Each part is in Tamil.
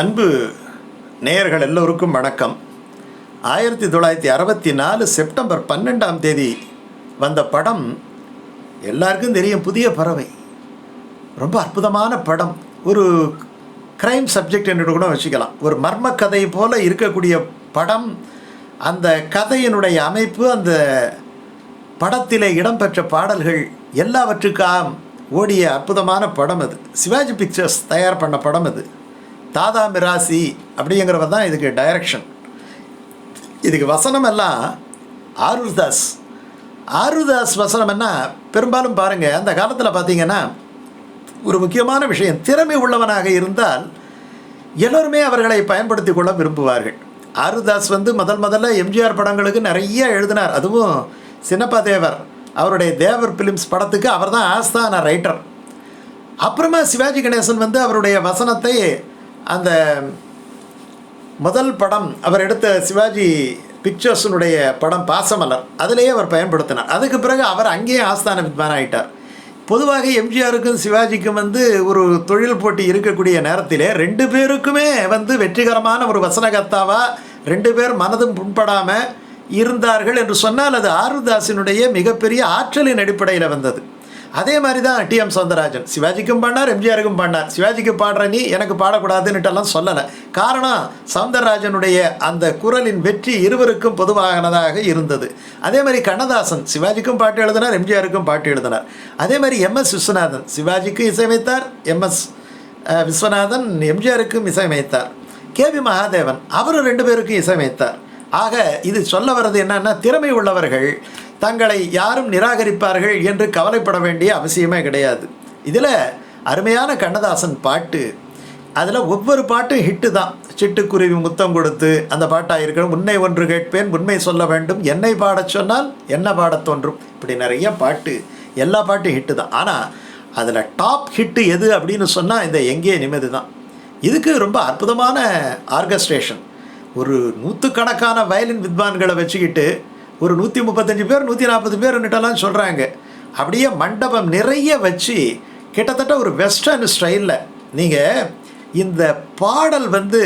அன்பு நேயர்கள் எல்லோருக்கும் வணக்கம். ஆயிரத்தி தொள்ளாயிரத்தி அறுபத்தி நாலு செப்டம்பர் பன்னெண்டாம் தேதி வந்த படம் எல்லாருக்கும் தெரியும் புதிய பறவை. ரொம்ப அற்புதமான படம். ஒரு கிரைம் சப்ஜெக்ட் என்று கூட வச்சுக்கலாம். ஒரு மர்ம கதை போல இருக்கக்கூடிய படம். அந்த கதையினுடைய அமைப்பு அந்த படத்தில் இடம்பெற்ற பாடல்கள் எல்லாவற்றுக்காக ஓடிய அற்புதமான படம் அது. சிவாஜி பிக்சர்ஸ் தயார் பண்ண படம் அது. தாதா மிராசி அப்படிங்கிறவர் தான் இதுக்கு டைரக்ஷன் இதுக்கு வசனம் எல்லாம் ஆருதாஸ் ஆருதாஸ் வசனம் என்ன? பெரும்பாலும் பாருங்கள் அந்த காலத்தில் பார்த்தீங்கன்னா ஒரு முக்கியமான விஷயம் திறமை உள்ளவனாக இருந்தால் எல்லோருமே அவர்களை பயன்படுத்தி கொள்ள விரும்புவார்கள். ஆருதாஸ் வந்து முதல் முதல்ல எம்ஜிஆர் படங்களுக்கு நிறைய எழுதினார். அதுவும் சின்னப்பா தேவர் அவருடைய தேவர் ஃபிலிம்ஸ் படத்துக்கு அவர் தான் ஆஸ்தான ரைட்டர் அப்புறமா சிவாஜி கணேசன் வந்து அவருடைய வசனத்தை அந்த முதல் படம் அவர் எடுத்த சிவாஜி பிக்சர்ஸினுடைய படம் பாசமலர் அதிலேயே அவர் பயன்படுத்தினார். அதுக்கு பிறகு அவர் அங்கேயே ஆஸ்தான வித்வான் ஆகிட்டார் பொதுவாக எம்ஜிஆருக்கும் சிவாஜிக்கும் வந்து ஒரு தொழில் போட்டி இருக்கக்கூடிய நேரத்திலே ரெண்டு பேருக்குமே வந்து வெற்றிகரமான ஒரு வசனகர்த்தாவாக ரெண்டு பேர் மனதும் புண்படாமல் இருந்தார்கள் என்று சொன்னால் அது ஆருதாசினுடைய மிகப்பெரிய ஆற்றலின் அடிப்படையில் வந்தது. அதே மாதிரி தான் டிஎம் சௌந்தரராஜன் சிவாஜிக்கும் பாடினார் எம்ஜிஆருக்கும் பாடினார். சிவாஜிக்கு பாடுற நீ எனக்கு பாடக்கூடாதுன்னுட்டெல்லாம் சொல்லலை. காரணம் சௌந்தரராஜனுடைய அந்த குரலின் வெற்றி இருவருக்கும் பொதுவானதாக இருந்தது. அதே மாதிரி கண்ணதாசன் சிவாஜிக்கும் பாட்டு எழுதினார் எம்ஜிஆருக்கும் பாட்டு எழுதினார். அதே மாதிரி எம்எஸ் விஸ்வநாதன் சிவாஜிக்கும் இசையமைத்தார் எம்எஸ் விஸ்வநாதன் எம்ஜிஆருக்கும் இசையமைத்தார். கே வி மகாதேவன் அவரும் ரெண்டு பேருக்கும் இசையமைத்தார். ஆக இது சொல்ல வர்றது என்னன்னா திறமை உள்ளவர்கள் தங்களை யாரும் நிராகரிப்பார்கள் என்று கவலைப்பட வேண்டிய அவசியமே கிடையாது. இதில் அருமையான கண்ணதாசன் பாட்டு. அதில் ஒவ்வொரு பாட்டும் ஹிட்டு தான். சிட்டுக்குருவி முத்தம் கொடுத்து அந்த பாட்டாக இருக்கணும் உன்னை ஒன்று கேட்பேன் உண்மை சொல்ல வேண்டும் என்னை பாடச் சொன்னால் என்ன பாடத் தோன்றும்? இப்படி நிறைய பாட்டு எல்லா பாட்டும் ஹிட்டு தான். ஆனால் அதில் டாப் ஹிட்டு எது அப்படின்னு சொன்னால் இந்த எங்கே நிம்மதி தான். இதுக்கு ரொம்ப அற்புதமான ஆர்கஸ்ட்ரேஷன் ஒரு நூற்றுக்கணக்கான வயலின் வித்வான்களை வச்சுக்கிட்டு ஒரு நூற்றி முப்பத்தஞ்சு பேர் நூற்றி நாற்பது பேர்னுட்டெல்லாம் சொல்கிறாங்க அப்படியே மண்டபம் நிறைய வச்சு கிட்டத்தட்ட ஒரு வெஸ்டர்ன் ஸ்டைலில் நீங்கள் இந்த பாடல் வந்து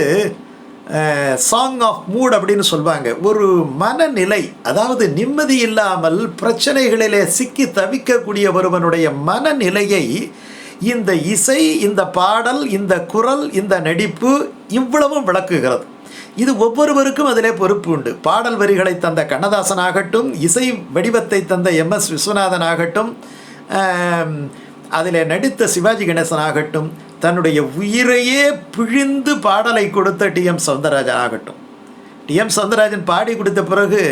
சாங் ஆஃப் மூட் அப்படின்னு சொல்லுவாங்க. ஒரு மனநிலை அதாவது நிம்மதி இல்லாமல் பிரச்சனைகளிலே சிக்கி தவிக்கக்கூடிய ஒருவனுடைய மனநிலையை இந்த இசை இந்த பாடல் இந்த குரல் இந்த நடிப்பு இவ்வளவும் விளக்குகிறது. இது ஒவ்வொருவருக்கும் அதிலே பொறுப்பு உண்டு. பாடல் வரிகளை தந்த கண்ணதாசன் ஆகட்டும் இசை வடிவத்தை தந்த எம் எஸ் விஸ்வநாதன் ஆகட்டும் அதில் நடித்த சிவாஜி கணேசன் ஆகட்டும் தன்னுடைய உயிரையே பிழிந்து பாடலை கொடுத்த டி எம் சவுந்தரராஜன் ஆகட்டும். டி எம் சவுந்தரராஜன் பாடி கொடுத்த பிறகு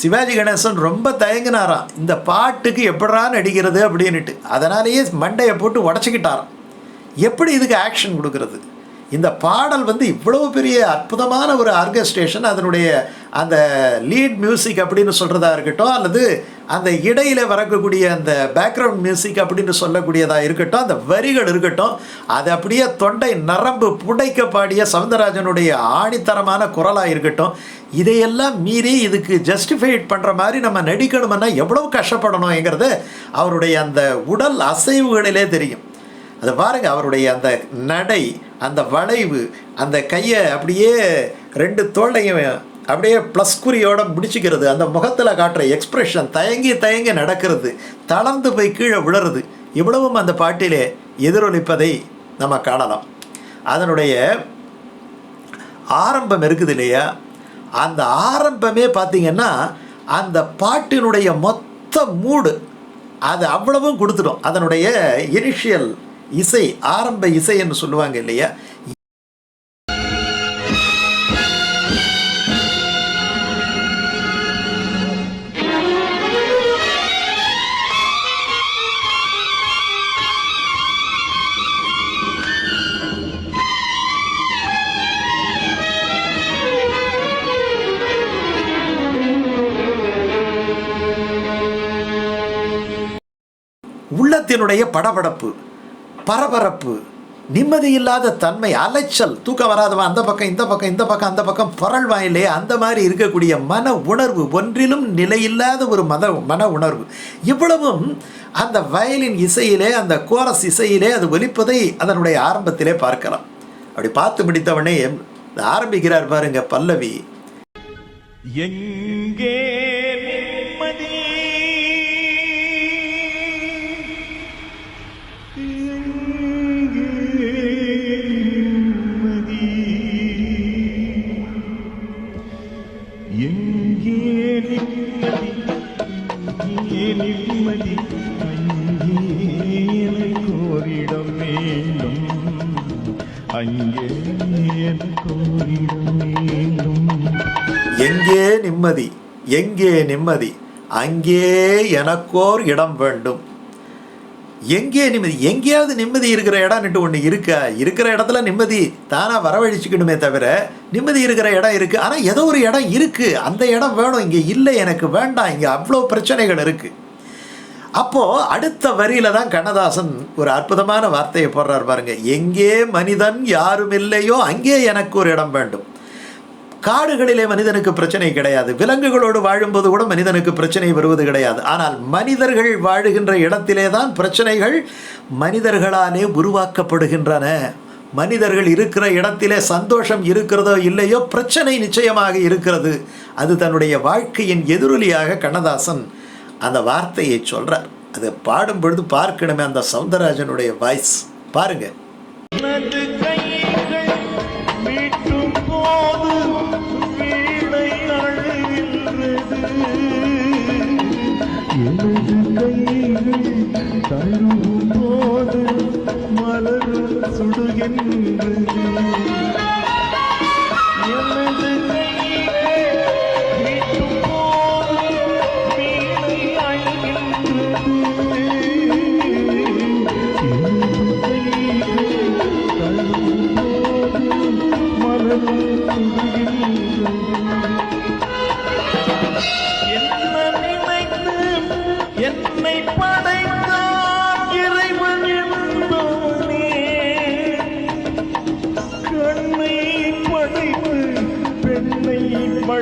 சிவாஜி கணேசன் ரொம்ப தயங்கினாராம். இந்த பாட்டுக்கு எப்படா நடிக்கிறது அப்படின்ட்டு அதனாலேயே மண்டையை போட்டு உடச்சிக்கிட்டாராம். எப்படி இதுக்கு ஆக்ஷன் கொடுக்கறது? இந்த பாடல் வந்து இவ்வளவு பெரிய அற்புதமான ஒரு ஆர்கஸ்ட்ரேஷன் அதனுடைய அந்த லீட் மியூசிக் அப்படின்னு சொல்கிறதா இருக்கட்டும் அல்லது அந்த இடையில் வரக்கூடிய அந்த பேக்ரவுண்ட் மியூசிக் அப்படின்னு சொல்லக்கூடியதாக இருக்கட்டும் அந்த வரிகள் இருக்கட்டும் அது அப்படியே தொண்டை நரம்பு புடைக்க பாடிய சவுந்தரராஜனுடைய ஆணித்தரமான குரலாக இருக்கட்டும் இதையெல்லாம் மீறி இதுக்கு ஜஸ்டிஃபைட் பண்ணுற மாதிரி நம்ம நடிக்கணும்னா எவ்வளோ கஷ்டப்படணுங்கிறது அவருடைய அந்த உடல் அசைவுகளிலே தெரியும். அதை பாருங்க அவருடைய அந்த நடை அந்த வளைவு அந்த கையை அப்படியே ரெண்டு தோல்லையும் அப்படியே ப்ளஸ் குறியோட முடிச்சுக்கிறது அந்த முகத்தில் காட்டுற எக்ஸ்ப்ரெஷன் தயங்கி தயங்கி நடக்கிறது தளர்ந்து போய் கீழே விழுறது இவ்வளவும் அந்த பாட்டிலே எதிரொலிப்பதை நம்ம காணலாம். அதனுடைய ஆரம்பம் இருக்குது இல்லையா? அந்த ஆரம்பமே பார்த்திங்கன்னா அந்த பாட்டினுடைய மொத்த மூடு அது அவ்வளவும் கொடுத்துடும். அதனுடைய இனிஷியல் இசை ஆரம்ப இசை என்று சொல்லுவாங்க இல்லையா? உள்ளத்தினுடைய படபடப்பு. பரபரப்பு நிம்மதி இல்லாத தன்மை அலைச்சல் தூக்கம் வராதவன் அந்த பக்கம் இந்த பக்கம் இந்த பக்கம் அந்த பக்கம் பொருள் வாயிலே அந்த மாதிரி இருக்கக்கூடிய மன உணர்வு ஒன்றிலும் நிலையில்லாத ஒரு மத மன உணர்வு. இவ்வளவும் அந்த வயலின் இசையிலே அந்த கோரஸ் இசையிலே அது ஒலிப்பதை அதனுடைய ஆரம்பத்திலே பார்க்கலாம். அப்படி பார்த்து முடித்தவனே ஆரம்பிக்கிறார் பாருங்க பல்லவி. எங்கே எனக்கோரிடம் வேண்டும் அங்கே எனக்கோரிடம் வேண்டும் எங்கே நிம்மதி எங்கே நிம்மதி அங்கே எனக்கோர் இடம் வேண்டும். எங்கே நிம்மதி எங்கேயாவது நிம்மதி இருக்கிற இடம்னுட்டு ஒன்று இருக்கா? இருக்கிற இடத்துல நிம்மதி தானாக வரவழைச்சிக்கணுமே தவிர நிம்மதி இருக்கிற இடம் இருக்குது ஆனால் ஏதோ ஒரு இடம் இருக்குது அந்த இடம் வேணும் இங்கே இல்லை எனக்கு வேண்டாம். இங்கே அவ்வளோ பிரச்சனைகள் இருக்குது அப்போது அடுத்த வரியில தான் கண்ணதாசன் ஒரு அற்புதமான வார்த்தையை போடுறார் பாருங்க. எங்கே மனிதன் யாரும் இல்லையோ அங்கே எனக்கு ஒரு இடம் வேண்டும். காடுகளிலே மனிதனுக்கு பிரச்சனை கிடையாது. விலங்குகளோடு வாழும்போது கூட மனிதனுக்கு பிரச்சனை வருவது கிடையாது. ஆனால் மனிதர்கள் வாழுகின்ற இடத்திலே தான் பிரச்சனைகள் மனிதர்களாலே உருவாக்கப்படுகின்றன. மனிதர்கள் இருக்கிற இடத்திலே சந்தோஷம் இருக்கிறதோ இல்லையோ பிரச்சனை நிச்சயமாக இருக்கிறது. அது தன்னுடைய வாழ்க்கையின் எதிரொலியாக கண்ணதாசன் அந்த வார்த்தையை சொல்றார். அதை பாடும் பொழுது பார்க்கணுமே அந்த சவுந்தரராஜனுடைய வாய்ஸ் பாருங்க.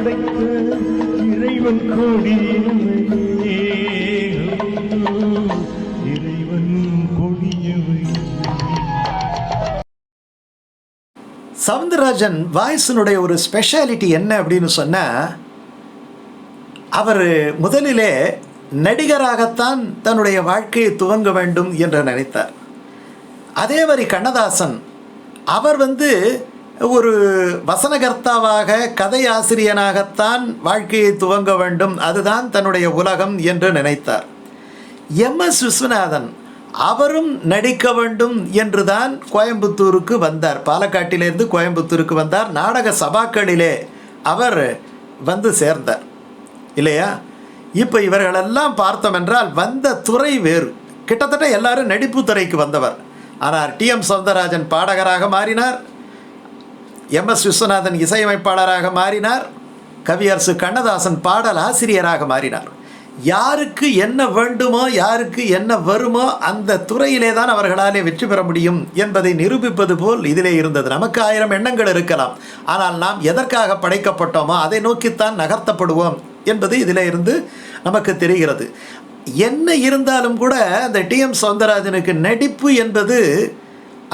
படைத்த இறைவன் கொடியவனே இறைவன் சவுந்தரராஜன் வாய்ஸினுடைய ஒரு ஸ்பெஷாலிட்டி என்ன அப்படின்னு சொன்னால் அவர் முதலிலே நடிகராகத்தான் தன்னுடைய வாழ்க்கையை துவங்க வேண்டும் என்று நினைத்தார். அதே மாதிரி கண்ணதாசன் அவர் வந்து ஒரு வசனகர்த்தாவாக கதையாசிரியனாகத்தான் வாழ்க்கையை துவங்க வேண்டும். அதுதான் தன்னுடைய உலகம் என்று நினைத்தார். எம். எஸ். விஸ்வநாதன் அவரும் நடிக்க வேண்டும் என்றுதான் கோயம்புத்தூருக்கு வந்தார். பாலக்காட்டிலிருந்து கோயம்புத்தூருக்கு வந்தார். நாடக சபாக்களிலே அவர் வந்து சேர்ந்தார். இல்லையா? இப்போ இவர்களெல்லாம் பார்த்தோம் என்றால் வந்த துறை வேறு. கிட்டத்தட்ட எல்லாரும் நடிப்பு துறைக்கு வந்தவர். ஆனால் டிஎம் சௌந்தரராஜன் பாடகராக மாறினார். எம் எஸ் விஸ்வநாதன் இசையமைப்பாளராக மாறினார். கவியரசு கண்ணதாசன் பாடல் ஆசிரியராக மாறினார். யாருக்கு என்ன வேண்டுமோ யாருக்கு என்ன வருமோ அந்த துறையிலே தான் அவர்களாலே வெற்றி பெற முடியும் என்பதை நிரூபிப்பது போல் இதிலே இருந்தது. நமக்கு ஆயிரம் எண்ணங்கள் இருக்கலாம். ஆனால் நாம் எதற்காக படைக்கப்பட்டோமோ அதை நோக்கித்தான் நகர்த்தப்படுவோம் என்பது இதிலே இருந்து நமக்கு தெரிகிறது. என்ன இருந்தாலும் கூட அந்த டிஎம் சௌந்தரராஜனுக்கு நடிப்பு என்பது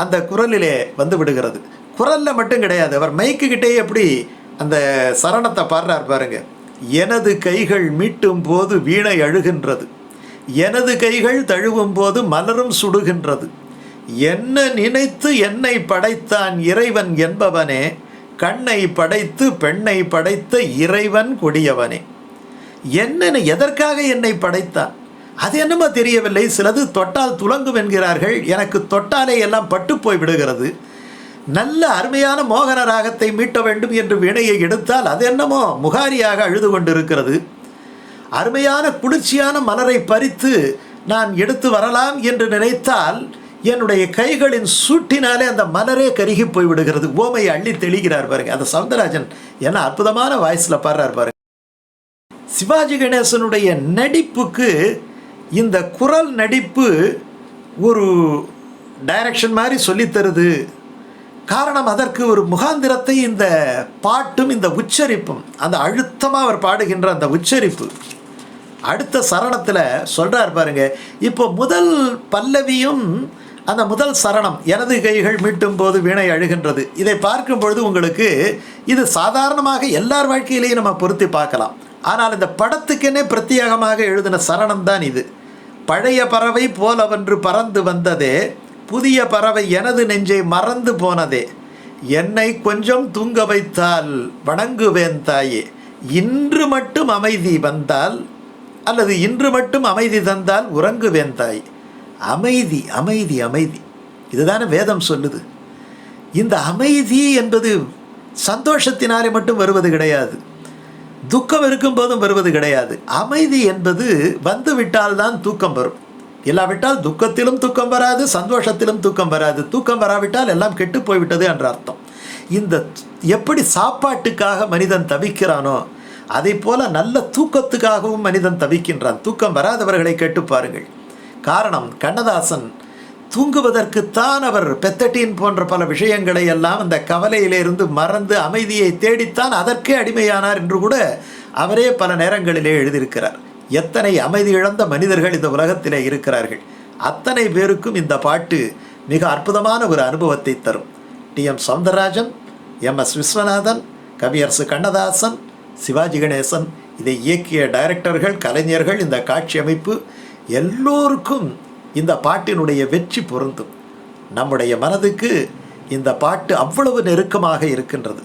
அந்த குரலிலே வந்து விடுகிறது. குரலில் மட்டும் கிடையாது. அவர் மைக்குக்கிட்டே எப்படி அந்த சரணத்தை பாடுறார் பாருங்க. எனது கைகள் மீட்டும் போது வீணை அழுகின்றது. எனது கைகள் தழுவும் போது மலரும் சுடுகின்றது. என்ன நினைத்து என்னை படைத்தான் இறைவன் என்பவனே கண்ணை படைத்து பெண்ணை படைத்த இறைவன் கொடியவனே. என்ன எதற்காக என்னை படைத்தான்? அது என்னமோ தெரியவில்லை. சிலது தொட்டால் துலங்கும் என்கிறார்கள். எனக்கு தொட்டாலே எல்லாம் பட்டு போய் விடுகிறது. நல்ல அருமையான மோகன ராகத்தை மீட்ட வேண்டும் என்று வீணையை எடுத்தால் அது என்னமோ முகாரியாக அழுது கொண்டிருக்கிறது. அருமையான குளிர்ச்சியான மலரை பறித்து நான் எடுத்து வரலாம் என்று நினைத்தால் என்னுடைய கைகளின் சூட்டினாலே அந்த மலரே கருகி போய் விடுகிறது. ஓமையை அள்ளி தெளிகிறார் பாருங்க. அந்த சவுந்தரராஜன் என்ன அற்புதமான வாய்ஸில் பாடுறார் பாருங்க. சிவாஜி கணேசனுடைய நடிப்புக்கு இந்த குரல் நடிப்பு ஒரு டைரக்ஷன் மாதிரி சொல்லித்தருது காரணம் அதற்கு ஒரு முகாந்திரத்தை இந்த பாட்டும் இந்த உச்சரிப்பும் அந்த அழுத்தமாக அவர் பாடுகின்ற அந்த உச்சரிப்பு. அடுத்த சரணத்தில் சொல்கிறார் பாருங்க இப்போ முதல் பல்லவியும் அந்த முதல் சரணம் எனது கைகள் மீட்டும் போது வீணை அழுகின்றது. இதை பார்க்கும் பொழுது உங்களுக்கு இது சாதாரணமாக எல்லார் வாழ்க்கையிலையும் நம்ம பொருத்தி பார்க்கலாம். ஆனால் இந்த படத்துக்கென்னே பிரத்யேகமாக எழுதின சரணம் தான் இது. பழைய பறவை போலவென்று பறந்து வந்ததே புதிய பறவை எனது நெஞ்சை மறந்து போனதே. என்னை கொஞ்சம் தூங்க வைத்தால் வணங்குவேன் தாயே. இன்று மட்டும் அமைதி வந்தால் அல்லது இன்று மட்டும் அமைதி தந்தால் உறங்குவேன் தாய். அமைதி அமைதி அமைதி. இதுதானே வேதம் சொல்லுது. இந்த அமைதி என்பது சந்தோஷத்தினாலே மட்டும் வருவது கிடையாது. துக்கம் இருக்கும்போதும் வருவது கிடையாது. அமைதி என்பது வந்துவிட்டால்தான் தூக்கம் வரும். இல்லாவிட்டால் துக்கத்திலும் தூக்கம் வராது சந்தோஷத்திலும் தூக்கம் வராது. தூக்கம் வராவிட்டால் எல்லாம் கெட்டு போய்விட்டது என்ற அர்த்தம். இந்த எப்படி சாப்பாட்டுக்காக மனிதன் தவிக்கிறானோ அதை போல நல்ல தூக்கத்துக்காகவும் மனிதன் தவிக்கின்றான். தூக்கம் வராதவர்களை கேட்டு பாருங்கள். காரணம் கண்ணதாசன் தூங்குவதற்குத்தான் அவர் பெத்தட்டின் போன்ற பல விஷயங்களை எல்லாம் அந்த கவலையிலிருந்து மறந்து அமைதியை தேடித்தான் அதற்கே அடிமையானார் என்று கூட அவரே பல நேரங்களிலே எழுதியிருக்கிறார். எத்தனை அமைதி இழந்த மனிதர்கள் இந்த உலகத்திலே இருக்கிறார்கள்? அத்தனை பேருக்கும் இந்த பாட்டு மிக அற்புதமான ஒரு அனுபவத்தை தரும். T. M. Soundararajan M. S. Viswanathan Kaviarasu Kannadasan Sivaji Ganesan இதை இயக்கிய டைரக்டர்கள் கலைஞர்கள் இந்த காட்சி அமைப்பு எல்லோருக்கும் இந்த பாட்டினுடைய வெற்றி பொருந்தும். நம்முடைய மனதுக்கு இந்த பாட்டு அவ்வளவு நெருக்கமாக இருக்கின்றது.